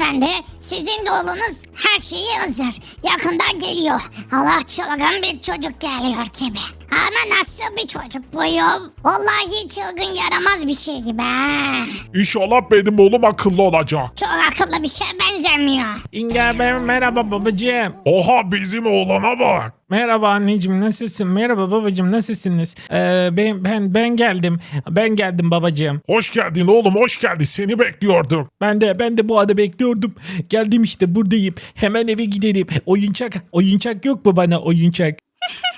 hanımefendi sizin de oğlunuz her şeyi hazır. Yakında geliyor. Allah çılgın bir çocuk geliyor gibi. Ama nasıl bir çocuk bu ya? Vallahi çılgın yaramaz bir şey gibi ha. İnşallah benim oğlum akıllı olacak. Çok akıllı bir şeye benzemiyor. İnger ben merhaba babacığım. Oha bizim oğlana bak. Merhaba anneciğim nasılsın? Merhaba babacığım nasılsınız? Ee, ben ben ben geldim. Ben geldim babacığım. Hoş geldin oğlum hoş geldin seni bekliyorduk. Ben de ben de bu arada bekliyordum. Geldim işte buradayım. Hemen eve gidelim. Oyuncak oyuncak yok mu bana oyuncak?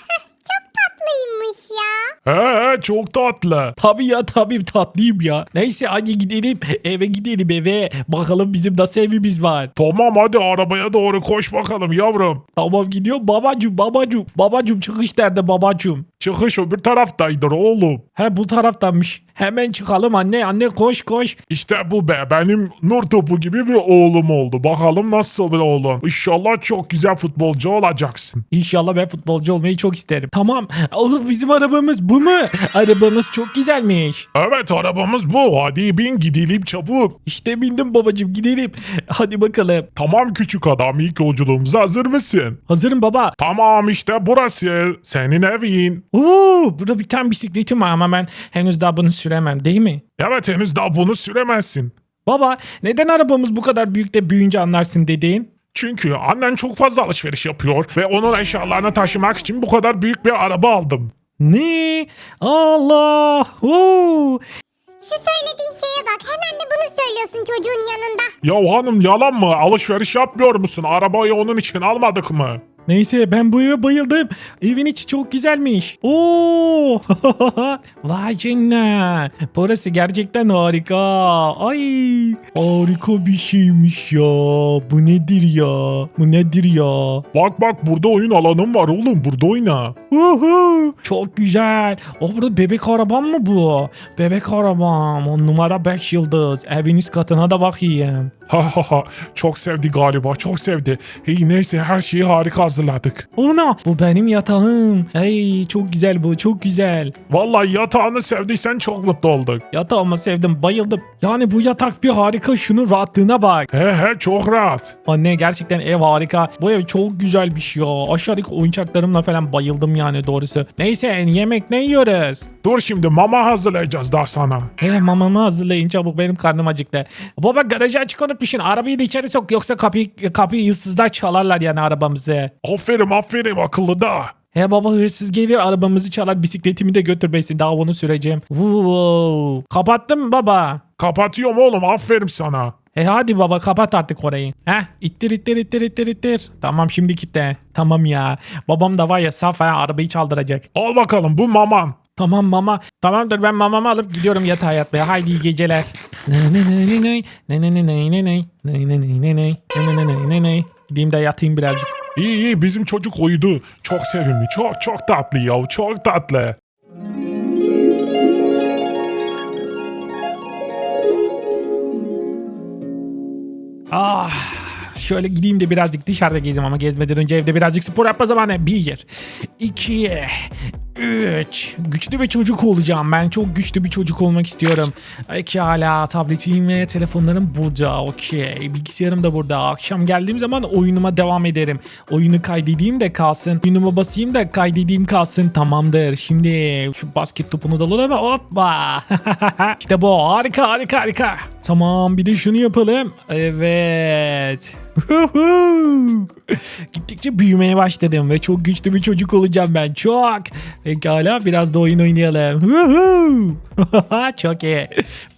Tatlıymış ya. He he çok tatlı. Tabii ya tabii tatlıyım ya. Neyse hadi gidelim eve gidelim eve. Bakalım bizim nasıl evimiz var. Tamam hadi arabaya doğru koş bakalım yavrum. Tamam gidiyor babacım babacım. Babacım çıkış nerede babacım? Çıkış öbür taraftaydır oğlum. He bu taraftanmış. Hemen çıkalım anne anne koş koş. İşte bu be benim nur topu gibi bir oğlum oldu. Bakalım nasıl bir oğlum. İnşallah çok güzel futbolcu olacaksın. İnşallah ben futbolcu olmayı çok isterim. Tamam. Oh, bizim arabamız bu mu? Arabamız çok güzelmiş. Evet arabamız bu. Hadi bin gidelim çabuk. İşte bindim babacım gidelim. Hadi bakalım. Tamam küçük adam ilk yolculuğumuza hazır mısın? Hazırım baba. Tamam işte burası. Senin evin. Oo, burada bir tane bisikletim var ama ben henüz daha bunu süremem değil mi? Evet henüz daha bunu süremezsin. Baba neden arabamız bu kadar büyük de büyüyünce anlarsın dediğin? Çünkü annen çok fazla alışveriş yapıyor ve onun eşyalarını taşımak için bu kadar büyük bir araba aldım. Ne? Allah! Oo! Şu söylediğin şeye bak. Hemen de bunu söylüyorsun çocuğun yanında. Ya hanım yalan mı? Alışveriş yapmıyor musun? Arabayı onun için almadık mı? Neyse ben bu eve bayıldım. Evin içi çok güzelmiş. Oo! Vay canına. Burası gerçekten harika. Ay! Harika bir şeymiş ya. Bu nedir ya? Bu nedir ya? Bak bak burada oyun alanım var oğlum burada oyna. Uhu, çok güzel. O burada bebek arabam mı bu? Bebek arabam. On numara 5 yıldız. Evin üst katına da bakayım. Ha ha ha çok sevdi galiba çok sevdi. Hey neyse her şeyi harika hazırladık. Ana bu benim yatağım. Hey çok güzel bu çok güzel. Vallahi yatağını sevdiysen çok mutlu olduk. Yatağımı sevdim bayıldım. Yani bu yatak bir harika şunun rahatlığına bak. He he çok rahat. Anne gerçekten ev harika. Bu ev çok güzelmiş ya. Aşağıdaki oyuncaklarımla falan bayıldım yani doğrusu. Neyse yemek ne yiyoruz? Dur şimdi mama hazırlayacağız daha sana. He mamamı hazırlayın çabuk benim karnım acıktı. Baba garajı açık unutmuşsun. Arabayı da içeri sok yoksa kapıyı, kapıyı hırsızlar çalarlar yani arabamızı. Aferin aferin akıllı da. He baba hırsız gelir arabamızı çalar bisikletimi de götürmesin daha onu süreceğim. Wow. Kapattın mı baba? Kapatıyorum oğlum aferin sana. E hadi baba kapat artık orayı. Heh ittir ittir ittir ittir ittir. Tamam şimdi kitle. Tamam ya. Babam da var ya saf arabayı çaldıracak. Al bakalım bu maman. Tamam mama. Tamamdır ben mamamı alıp gidiyorum yatağa yatmaya. Haydi iyi geceler. Gideyim de yatayım birazcık. İyi iyi bizim çocuk uyudu. Çok sevimli. Çok çok tatlı ya. Çok tatlı. Ah şöyle gideyim de birazcık dışarıda gezeyim ama gezmeden önce evde birazcık spor yapma zamanı. Bir, iki, üç. Güçlü bir çocuk olacağım. Ben çok güçlü bir çocuk olmak istiyorum. Pekala tabletim ve telefonlarım burada. Okey. Bilgisayarım da burada. Akşam geldiğim zaman oyunuma devam ederim. Oyunu kaydedeyim de kalsın. Oyunuma basayım da kaydedeyim kalsın. Tamamdır. Şimdi şu basket topunu da alalım. Hoppa. işte bu. Harika harika harika. Tamam bir de şunu yapalım. Evet. Gittikçe büyümeye başladım ve çok güçlü bir çocuk olacağım ben. Çok. Pekala biraz da oyun oynayalım. çok iyi.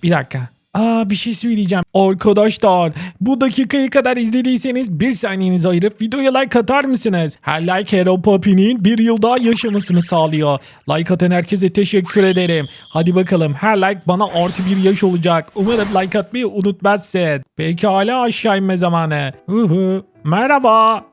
Bir dakika. Aa bir şey söyleyeceğim. Arkadaşlar bu dakikayı kadar izlediyseniz bir saniyenizi ayırıp videoya like atar mısınız? Her like Hero Puppy'nin bir yıl daha yaşamasını sağlıyor. Like atan herkese teşekkür ederim. Hadi bakalım her like bana artı bir yaş olacak. Umarım like atmayı unutmazsın. Pekala aşağı inme zamanı. Hı. Merhaba.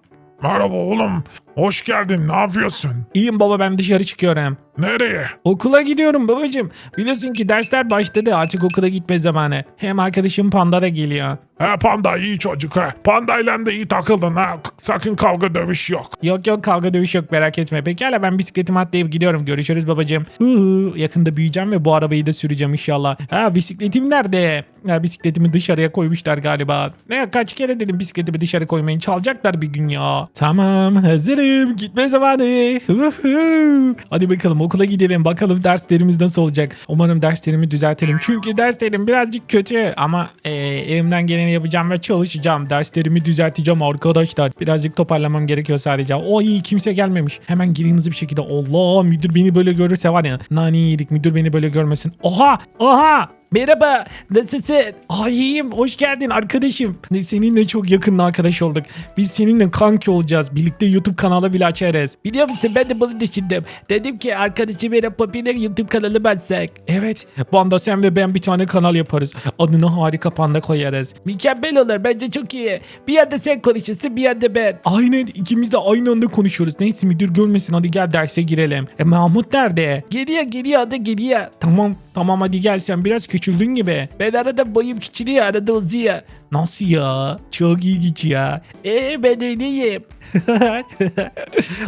Merhaba oğlum. Hoş geldin. Ne yapıyorsun? İyiyim baba ben dışarı çıkıyorum. Nereye? Okula gidiyorum babacığım. Biliyorsun ki dersler başladı artık okula gitme zamanı. Hem arkadaşım Panda da geliyor. He panda iyi çocuk ha. Pandayla da iyi takıldın ha. Sakın kavga dövüş yok. Yok yok kavga dövüş yok merak etme. Pekala ben bisikletimi atlayıp gidiyorum. Görüşürüz babacığım. Huu, yakında büyüyeceğim ve bu arabayı da süreceğim inşallah. Ha bisikletim nerede? Ha, bisikletimi dışarıya koymuşlar galiba. Ne kaç kere dedim bisikletimi dışarı koymayın. Çalacaklar bir gün ya. Tamam hazırım. Gitme zamanı. Hadi bakalım okula gidelim. Bakalım derslerimiz nasıl olacak. Umarım derslerimi düzeltelim. Çünkü derslerim birazcık kötü ama e, elimden geleni yapacağım ve çalışacağım. Derslerimi düzelteceğim arkadaşlar. Birazcık toparlamam gerekiyor sadece. O iyi kimse gelmemiş. Hemen gireyim bir şekilde. Allah müdür beni böyle görürse var ya. Nani yedik müdür beni böyle görmesin. Oha oha Merhaba, nasılsın? Ay iyiyim, hoş geldin arkadaşım. Seninle çok yakın arkadaş olduk. Biz seninle kanki olacağız. Birlikte YouTube kanalı bile açarız. Biliyor musun ben de bunu düşündüm. Dedim ki arkadaşım Eren Papi'yle YouTube kanalı açsak. Evet, Panda sen ve ben bir tane kanal yaparız. Adını harika panda koyarız. Mükemmel olur, bence çok iyi. Bir yanda sen konuşursun, bir yanda ben. Aynen, ikimiz de aynı anda konuşuyoruz. Neyse müdür görmesin, hadi gel derse girelim. E Mahmut nerede? Geliyor, geliyor, hadi geliyor. Tamam, tamam hadi gel sen biraz küçüldün gibi. Ben arada boyum küçülüyor arada uzuyor. Nasıl ya? Çok ilginç ya. Eee ben öyleyim.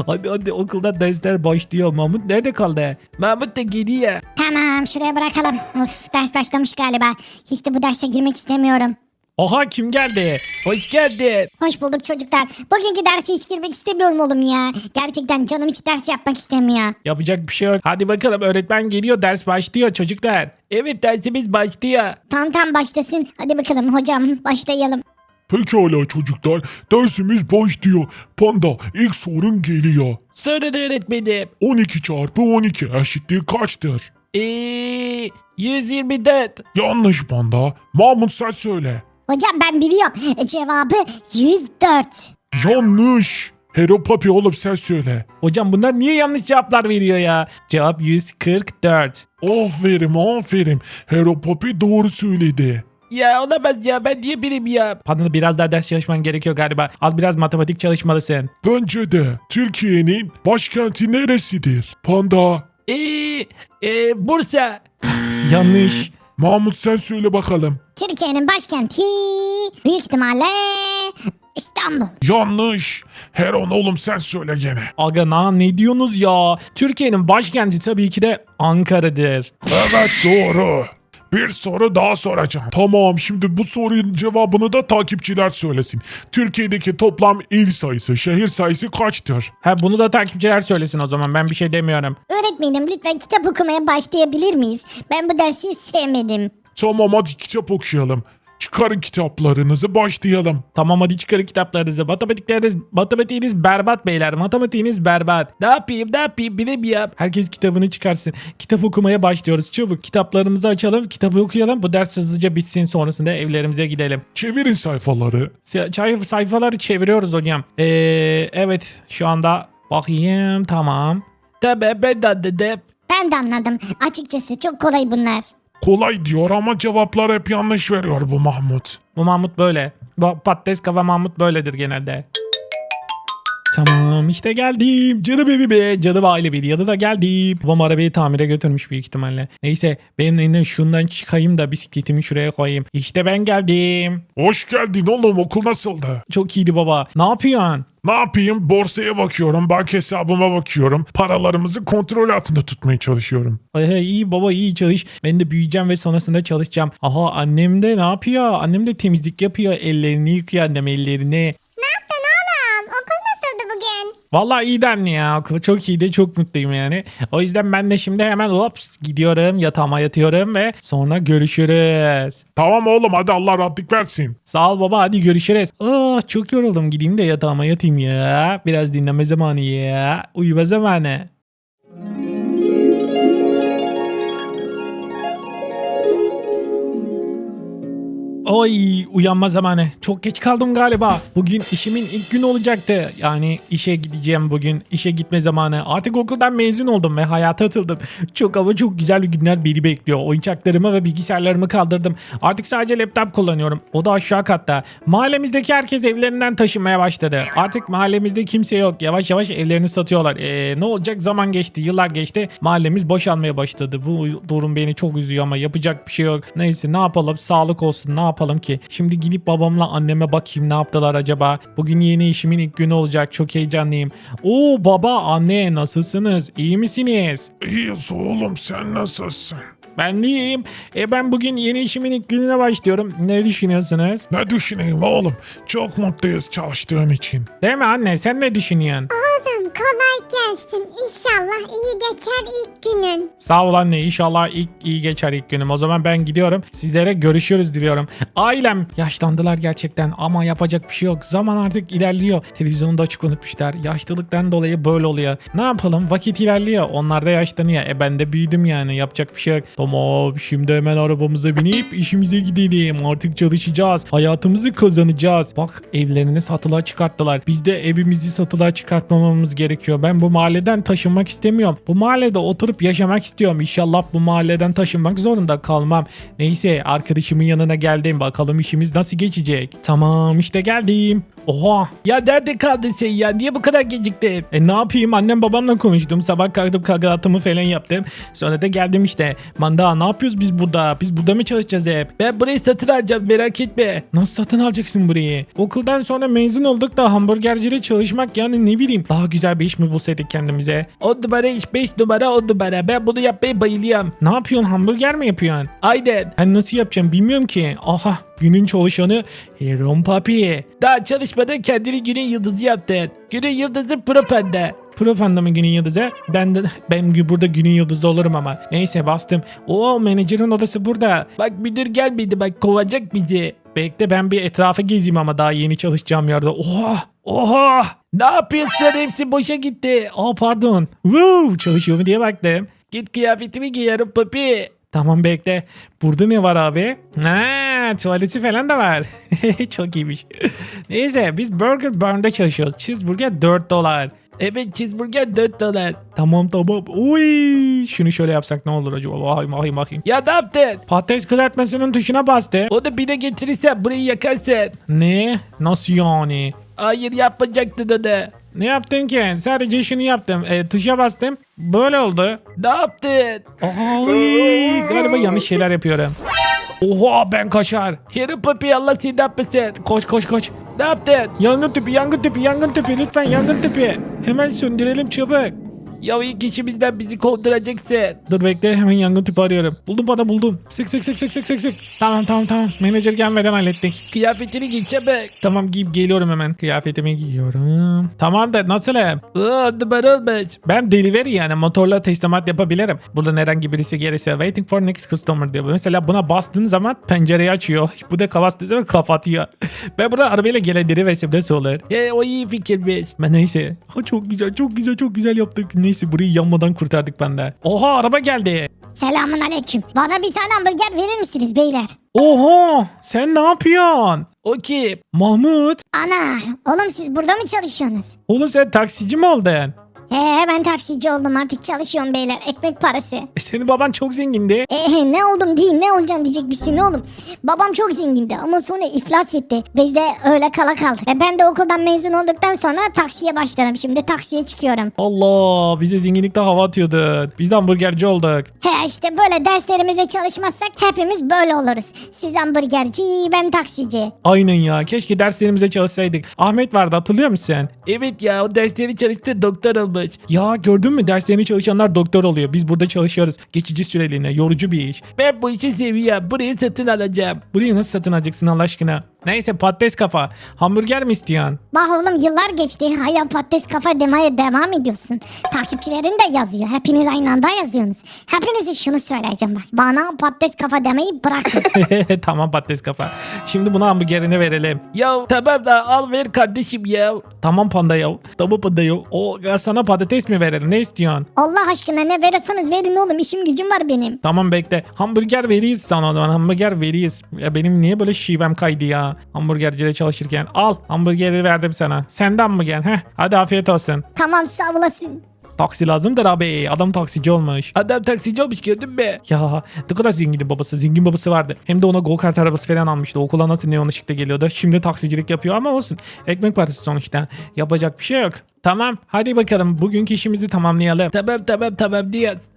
hadi hadi okulda dersler başlıyor. Mahmut nerede kaldı? Mahmut da geliyor. Tamam şuraya bırakalım. Of ders başlamış galiba. Hiç de bu derse girmek istemiyorum. Oha kim geldi? Hoş geldin. Hoş bulduk çocuklar. Bugünkü derse hiç girmek istemiyorum oğlum ya. Gerçekten canım hiç ders yapmak istemiyor. Yapacak bir şey yok. Hadi bakalım öğretmen geliyor ders başlıyor çocuklar. Evet dersimiz başlıyor. Tamam tamam başlasın. Hadi bakalım hocam başlayalım. Pekala çocuklar. Dersimiz başlıyor. Panda ilk sorun geliyor. Sorun öğretmenim. 12 çarpı 12 eşitliği kaçtır? Eee 124. Yanlış panda. Mahmut sen söyle. Hocam ben biliyorum. E, cevabı 104. Yanlış. Hero Papi oğlum sen söyle. Hocam bunlar niye yanlış cevaplar veriyor ya? Cevap 144. Aferin aferin. Hero Papi doğru söyledi. Ya olamaz ya ben niye bileyim ya? Panda biraz daha ders çalışman gerekiyor galiba. Az biraz matematik çalışmalısın. Bence de Türkiye'nin başkenti neresidir? Panda. Eee e, Bursa. Yanlış. Mahmut sen söyle bakalım. Türkiye'nin başkenti büyük ihtimalle İstanbul. Yanlış. Heron oğlum sen söyle gene. Aga na ne diyorsunuz ya? Türkiye'nin başkenti tabii ki de Ankara'dır. Evet doğru. Bir soru daha soracağım. Tamam şimdi bu sorunun cevabını da takipçiler söylesin. Türkiye'deki toplam il sayısı, şehir sayısı kaçtır? Ha bunu da takipçiler söylesin o zaman ben bir şey demiyorum. Öğretmenim lütfen kitap okumaya başlayabilir miyiz? Ben bu dersi sevmedim. Tamam hadi kitap okuyalım. Çıkarın kitaplarınızı başlayalım. Tamam hadi çıkarın kitaplarınızı. Matematikleriniz, matematiğiniz berbat beyler. Matematiğiniz berbat. Ne yapayım ne yapayım bilemiyorum. Herkes kitabını çıkarsın. Kitap okumaya başlıyoruz. Çabuk kitaplarımızı açalım. Kitabı okuyalım. Bu ders hızlıca bitsin. Sonrasında evlerimize gidelim. Çevirin sayfaları. Çay sayfaları çeviriyoruz hocam. Ee, evet şu anda bakayım tamam. Tabii ben de anladım. Ben de anladım. Açıkçası çok kolay bunlar. Kolay diyor ama cevaplar hep yanlış veriyor bu Mahmut. Bu Mahmut böyle. Bu patates kafa Mahmut böyledir genelde. Tamam işte geldim. Canım evi be. Canım aile bir yanına geldim. Babam arabayı tamire götürmüş büyük ihtimalle. Neyse benim elimden şundan çıkayım da bisikletimi şuraya koyayım. İşte ben geldim. Hoş geldin oğlum okul nasıldı? Çok iyiydi baba. Ne yapıyorsun? Ne yapayım? Borsaya bakıyorum, bank hesabıma bakıyorum. Paralarımızı kontrol altında tutmaya çalışıyorum. Ay, ay, iyi baba iyi çalış. Ben de büyüyeceğim ve sonrasında çalışacağım. Aha annem de ne yapıyor? Annem de temizlik yapıyor. Ellerini yıkıyor annem ellerini. Vallahi anne ya. Çok iyiydi. Çok mutluyum yani. O yüzden ben de şimdi hemen hops gidiyorum. Yatağıma yatıyorum ve sonra görüşürüz. Tamam oğlum hadi Allah rahatlık versin. Sağ ol baba hadi görüşürüz. Ah çok yoruldum. Gideyim de yatağıma yatayım ya. Biraz dinleme zamanı ya. Uyuma zamanı. Oy uyanma zamanı. Çok geç kaldım galiba. Bugün işimin ilk günü olacaktı. Yani işe gideceğim bugün. İşe gitme zamanı. Artık okuldan mezun oldum ve hayata atıldım. Çok ama çok güzel günler beni bekliyor. Oyuncaklarımı ve bilgisayarlarımı kaldırdım. Artık sadece laptop kullanıyorum. O da aşağı katta. Mahallemizdeki herkes evlerinden taşınmaya başladı. Artık mahallemizde kimse yok. Yavaş yavaş evlerini satıyorlar. Ee, ne olacak? Zaman geçti, yıllar geçti. Mahallemiz boşalmaya başladı. Bu durum beni çok üzüyor ama yapacak bir şey yok. Neyse ne yapalım? Sağlık olsun. Ne yapalım ki? Şimdi gidip babamla anneme bakayım ne yaptılar acaba? Bugün yeni işimin ilk günü olacak. Çok heyecanlıyım. Oo baba, anne nasılsınız? İyi misiniz? İyiyiz oğlum sen nasılsın? Ben iyiyim. E ben bugün yeni işimin ilk gününe başlıyorum. Ne düşünüyorsunuz? Ne düşüneyim oğlum? Çok mutluyuz çalıştığın için. Değil mi anne? Sen ne düşünüyorsun? Oğlum kolay gelsin. İnşallah iyi geçer ilk günün. Sağ ol anne. İnşallah ilk iyi geçer ilk günüm. O zaman ben gidiyorum. Sizlere görüşürüz diliyorum. Ailem yaşlandılar gerçekten ama yapacak bir şey yok. Zaman artık ilerliyor. Televizyonu da açık unutmuşlar. Yaşlılıktan dolayı böyle oluyor. Ne yapalım? Vakit ilerliyor. Onlar da yaşlanıyor. E ben de büyüdüm yani. Yapacak bir şey yok. Tamam şimdi hemen arabamıza binip işimize gidelim. Artık çalışacağız. Hayatımızı kazanacağız. Bak evlerini satılığa çıkarttılar. Biz de evimizi satılığa çıkartmamamız gerekiyor. Ben bu mahalleden taşınmak istemiyorum. Bu mahallede oturup yaşamak istiyorum. İnşallah bu mahalleden taşınmak zorunda kalmam. Neyse arkadaşımın yanına geldim. Bakalım işimiz nasıl geçecek. Tamam işte geldim. Oha. Ya nerede kaldın sen ya? Niye bu kadar geciktin? E ne yapayım? Annem babamla konuştum. Sabah kalktım kahvaltımı falan yaptım. Sonra da geldim işte. Manda ne yapıyoruz biz burada? Biz burada mı çalışacağız hep? Ben burayı satın alacağım merak etme. Nasıl satın alacaksın burayı? Okuldan sonra mezun olduk da hamburgercide çalışmak yani ne bileyim. Daha güzel bir iş mi bulsaydık kendimize? 10 numara iş 5 numara 10 numara. Ben bunu yapmayı bayılıyorum. Ne yapıyorsun? Hamburger mi yapıyorsun? Aynen. Ben nasıl yapacağım bilmiyorum ki. Aha günün çalışanı Heron Papi. Daha çalışmadan kendini günün yıldızı yaptın. Günün yıldızı Propende. Propanda mı günün yıldızı? Ben de ben burada günün yıldızı olurum ama. Neyse bastım. Oo menajerin odası burada. Bak müdür gelmedi bak kovacak bizi. Bekle ben bir etrafı gezeyim ama daha yeni çalışacağım yerde. Oha! Oha! Ne yapıyorsun? Hepsi boşa gitti. Aa pardon. Woo, çalışıyor mu diye baktım. Git kıyafetimi giyerim papi. Tamam bekle. Burada ne var abi? Ha, tuvaleti falan da var. Çok iyiymiş. Neyse biz Burger Burn'da çalışıyoruz. Cheeseburger 4 dolar. Evet cheeseburger 4 dolar. Tamam tamam. Uy, şunu şöyle yapsak ne olur acaba? Bakayım bakayım bakayım. Ya ne? Patates kızartmasının tuşuna bastı. O da bir de getirirsen burayı yakarsın. Ne? Nasıl yani? Hayır yapmayacaktın onu. Ne yaptın ki? Sadece şunu yaptım. E, tuşa bastım. Böyle oldu. Ne yaptın? Ay, galiba yanlış şeyler yapıyorum. Oha ben kaşar. Harry Poppy Allah seni affetsin. Koş koş koş. Ne yaptın? Yangın tüpü yangın tüpü yangın tüpü lütfen yangın tüpü. Hemen söndürelim çabuk. Ya ilk işimizden bizi kovduracaksın. Dur bekle hemen yangın tüpü arıyorum. Buldum bana buldum. Sık sık sık sık sık sık sık. Tamam tamam tamam. Menajer gelmeden hallettik. Kıyafetini giy çabuk. Tamam giyip geliyorum hemen. Kıyafetimi giyiyorum. Tamam da nasıl hem? Aa numara olmuş. Ben delivery yani motorla teslimat yapabilirim. Buradan herhangi birisi gelirse waiting for next customer diyor. Mesela buna bastığın zaman pencereyi açıyor. Bu da bastığı zaman kapatıyor. ben burada arabayla gelenleri versem nasıl olur? He o iyi fikirmiş. Ben neyse. Ha, çok güzel çok güzel çok güzel yaptık. Neyse burayı yanmadan kurtardık bende. Oha araba geldi. Selamun aleyküm. Bana bir tane hamburger verir misiniz beyler? Oha sen ne yapıyorsun? O kim? Mahmut. Ana oğlum siz burada mı çalışıyorsunuz? Oğlum sen taksici mi oldun? He ben taksici oldum artık çalışıyorum beyler ekmek parası. E, senin baban çok zengindi. Ee, ne oldum değil ne olacağım diyecek misin oğlum. Babam çok zengindi ama sonra iflas etti. Biz de öyle kala kaldık. E, ben de okuldan mezun olduktan sonra taksiye başladım. Şimdi taksiye çıkıyorum. Allah bize zenginlikte hava atıyordun. Biz de hamburgerci olduk. He işte böyle derslerimize çalışmazsak hepimiz böyle oluruz. Siz hamburgerci ben taksici. Aynen ya keşke derslerimize çalışsaydık. Ahmet vardı hatırlıyor musun? Evet ya o dersleri çalıştı doktor olmuş. Ya gördün mü derslerini çalışanlar doktor oluyor. Biz burada çalışıyoruz. Geçici süreliğine yorucu bir iş. Ben bu işi seviyorum. Burayı satın alacağım. Burayı nasıl satın alacaksın Allah aşkına? Neyse patates kafa. Hamburger mi istiyorsun? Bak oğlum yıllar geçti. Hala patates kafa demeye devam ediyorsun. Takipçilerin de yazıyor. Hepiniz aynı anda yazıyorsunuz. Hepinize şunu söyleyeceğim bak. Bana patates kafa demeyi bırakın. tamam patates kafa. Şimdi buna hamburgerini verelim. Ya tamam da al ver kardeşim ya. Tamam panda ya. Tamam panda ya. O ya sana patates mi verelim? Ne istiyorsun? Allah aşkına ne verirseniz verin oğlum. İşim gücüm var benim. Tamam bekle. Hamburger veriyiz sana o zaman. Hamburger veriyiz. Ya benim niye böyle şivem kaydı ya? Hamburgercide çalışırken. Al hamburgeri verdim sana. Senden mi gel? Heh. Hadi afiyet olsun. Tamam sağ olasın. Taksi lazımdır abi. Adam taksici olmuş. Adam taksici olmuş gördün mü? Ya ne kadar zengin babası. Zengin babası vardı. Hem de ona go kart arabası falan almıştı. Okula nasıl neon ışıkta geliyordu. Şimdi taksicilik yapıyor ama olsun. Ekmek parası sonuçta. Yapacak bir şey yok. Tamam hadi bakalım bugünkü işimizi tamamlayalım. Tamam tamam tamam Diyaz.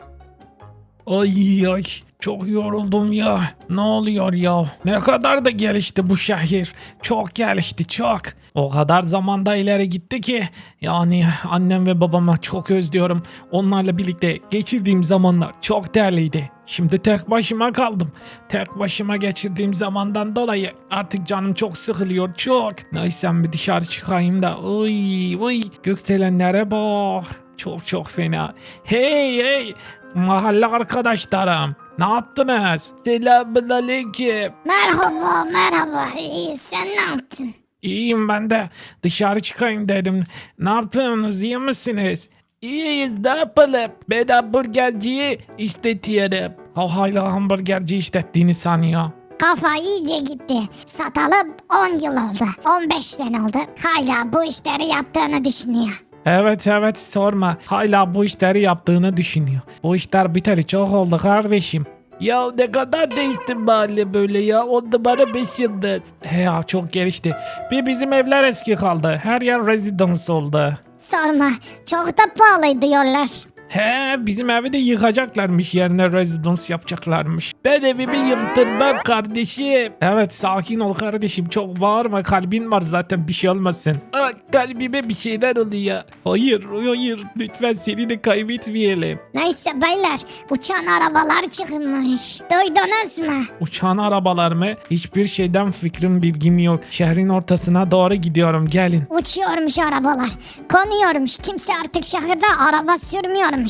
Ay ay çok yoruldum ya. Ne oluyor ya? Ne kadar da gelişti bu şehir. Çok gelişti çok. O kadar zamanda ileri gitti ki. Yani annem ve babama çok özlüyorum. Onlarla birlikte geçirdiğim zamanlar çok değerliydi. Şimdi tek başıma kaldım. Tek başıma geçirdiğim zamandan dolayı artık canım çok sıkılıyor çok. Neyse bir dışarı çıkayım da. Uy uy gökdelenlere bak. Çok çok fena. Hey hey mahalle arkadaşlarım. Ne yaptınız? Selamun aleyküm. Merhaba merhaba. İyi sen ne yaptın? İyiyim ben de. Dışarı çıkayım dedim. Ne yapıyorsunuz? İyi misiniz? İyiyiz ne yapalım? Ben hamburgerciyi işletiyorum. Ha hala hamburgerci işlettiğini sanıyor. Kafa iyice gitti. Satalı 10 yıl oldu. 15 sene oldu. Hala bu işleri yaptığını düşünüyor. Evet evet sorma. Hala bu işleri yaptığını düşünüyor. Bu işler biteli çok oldu kardeşim. Ya ne kadar değişti mahalle böyle ya. On numara beş yıldız. He ya çok gelişti. Bir bizim evler eski kaldı. Her yer residence oldu. Sorma. Çok da pahalı diyorlar. He bizim evi de yıkacaklarmış yerine residence yapacaklarmış. Ben evimi yıktırmam kardeşim. Evet sakin ol kardeşim çok bağırma kalbin var zaten bir şey olmasın. Aa, kalbime bir şeyler oluyor. Hayır hayır lütfen seni de kaybetmeyelim. Neyse beyler uçan arabalar çıkmış. Duydunuz mu? Uçan arabalar mı? Hiçbir şeyden fikrim bilgim yok. Şehrin ortasına doğru gidiyorum gelin. Uçuyormuş arabalar. Konuyormuş. Kimse artık şehirde araba sürmüyormuş.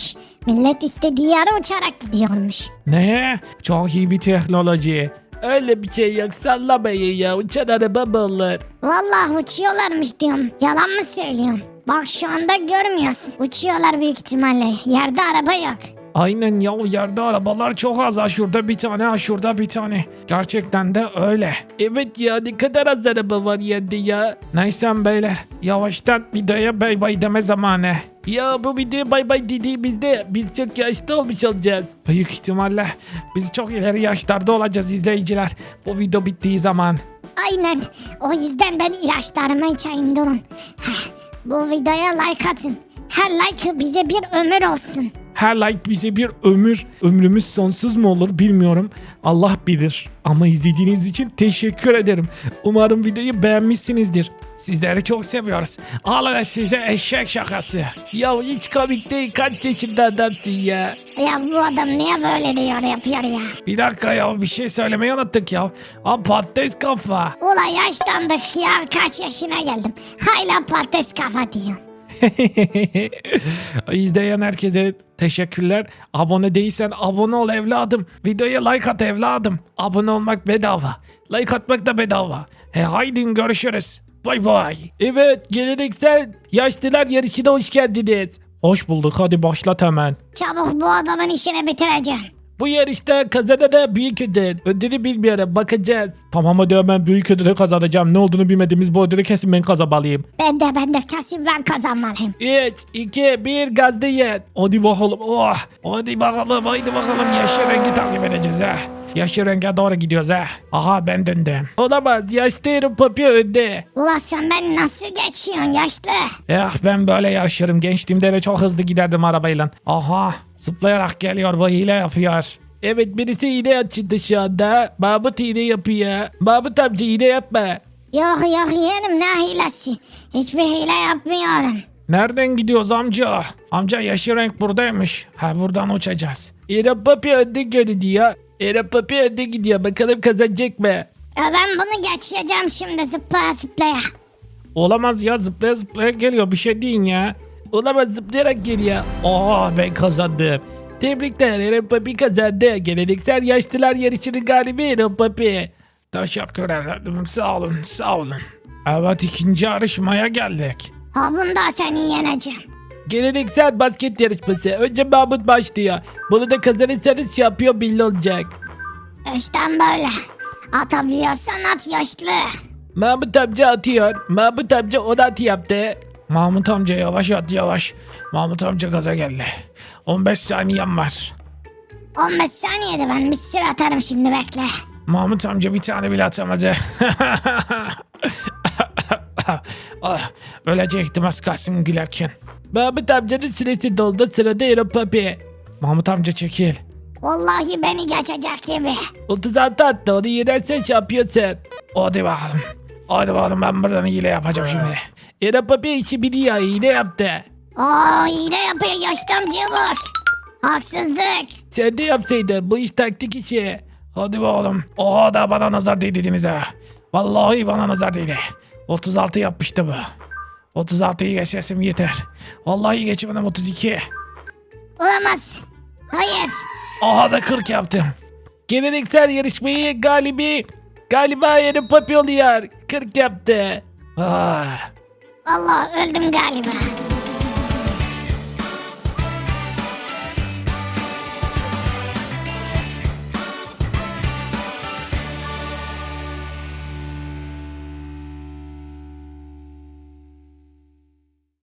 Millet istediği yere uçarak gidiyormuş. Ne? Çok iyi bir teknoloji. Öyle bir şey yok sallamayın ya uçan araba mı olur? Vallahi uçuyorlarmış diyorum. Yalan mı söylüyorum? Bak şu anda görmüyoruz. Uçuyorlar büyük ihtimalle. Yerde araba yok. Aynen ya yerde arabalar çok az. Ha şurada bir tane, ha şurada bir tane. Gerçekten de öyle. Evet ya ne kadar az araba var yerde ya. Neyse beyler yavaştan videoya bay bay deme zamanı. Ya bu video bay bay dediğimizde biz çok yaşlı olmuş olacağız. Büyük ihtimalle biz çok ileri yaşlarda olacağız izleyiciler. Bu video bittiği zaman. Aynen. O yüzden ben ilaçlarımı içeyim durun. Heh, Bu videoya like atın. Her like bize bir ömür olsun. Her like bize bir ömür. Ömrümüz sonsuz mu olur bilmiyorum. Allah bilir. Ama izlediğiniz için teşekkür ederim. Umarım videoyu beğenmişsinizdir. Sizleri çok seviyoruz. Alın size eşek şakası. Ya hiç komik değil. Kaç yaşında adamsın ya. Ya bu adam niye böyle diyor yapıyor ya? Bir dakika ya bir şey söylemeyi unuttuk ya. Aa patates kafa. Ula yaşlandık ya kaç yaşına geldim. Hala patates kafa diyor. İzleyen herkese teşekkürler. Abone değilsen abone ol evladım. Videoya like at evladım. Abone olmak bedava. Like atmak da bedava. He haydi görüşürüz. Bay bay. Evet geleneksel yaşlılar yarışına hoş geldiniz. Hoş bulduk hadi başlat hemen. Çabuk bu adamın işini bitireceğim. Bu yarışta kazanana büyük ödül. Ödülü bilmiyorum bakacağız. Tamam hadi hemen büyük ödülü kazanacağım. Ne olduğunu bilmediğimiz bu ödülü kesin ben kazanmalıyım. Ben de ben de kesin ben kazanmalıyım. 3, 2, 1 gazda yen. Hadi bakalım. Oh. Hadi bakalım. Hadi bakalım. Yaşlı rengi takip edeceğiz ha. Yaşlı renge doğru gidiyoruz ha. Aha ben döndüm. Olamaz. Yaşlı yerim papya önde. Ula sen beni nasıl geçiyorsun yaşlı? Eh ben böyle yarışırım. Gençliğimde ve çok hızlı giderdim arabayla. Aha. Zıplayarak geliyor. Bu hile yapıyor. Evet birisi hile açtı şu anda. Mahmut hile yapıyor. Mahmut amca hile yapma. Yok yok yeğenim ne hilesi? Hiçbir hile yapmıyorum. Nereden gidiyoruz amca? Amca yaşı renk buradaymış. Ha buradan uçacağız. İrem Papi önde görünüyor. İrem Papi önde gidiyor. Bakalım kazanacak mı? Ya ben bunu geçeceğim şimdi zıplaya zıplaya. Olamaz ya zıplaya zıplaya geliyor bir şey deyin ya. Olamaz zıplayarak geliyor. Aa ben kazandım. Tebrikler Eren Papi kazandı. Geleneksel yaşlılar yarışının galibi Eren Papi. Teşekkür ederim sağ olun sağ olun. Evet ikinci yarışmaya geldik. Ha bunda seni yeneceğim. Geleneksel basket yarışması. Önce Mahmut başlıyor. Bunu da kazanırsanız şampiyon belli olacak. İşte böyle. Atabiliyorsan at yaşlı. Mahmut amca atıyor. Mahmut amca 16 yaptı. Mahmut amca yavaş at yavaş. Mahmut amca gaza geldi. 15 saniyem var. 15 saniyede ben bir sürü atarım şimdi bekle. Mahmut amca bir tane bile atamadı. ah, ölecektim az kalsın gülerken. Mahmut amcanın süresi doldu sırada Ero Papi. Mahmut amca çekil. Vallahi beni geçecek gibi. 36 attı onu yenersen şampiyonsun. Hadi bakalım. Hadi bakalım ben buradan hile yapacağım şimdi. Papi işi biliyor hile yaptı. Oo hile yapıyor yaşlı cıvık. Haksızlık. Sen de yapsaydın bu iş taktik işi. Hadi bakalım. Oha da bana nazar değdiniz ha. Vallahi bana nazar değdi. 36 yapmıştı bu. 36'yı geçesim yeter. Vallahi geçemedim 32. Olamaz. Hayır. Aha da 40 yaptım. Geleneksel yarışmayı galibi galiba yeni papi oluyor. 40 yaptı. Ah. Allah öldüm galiba.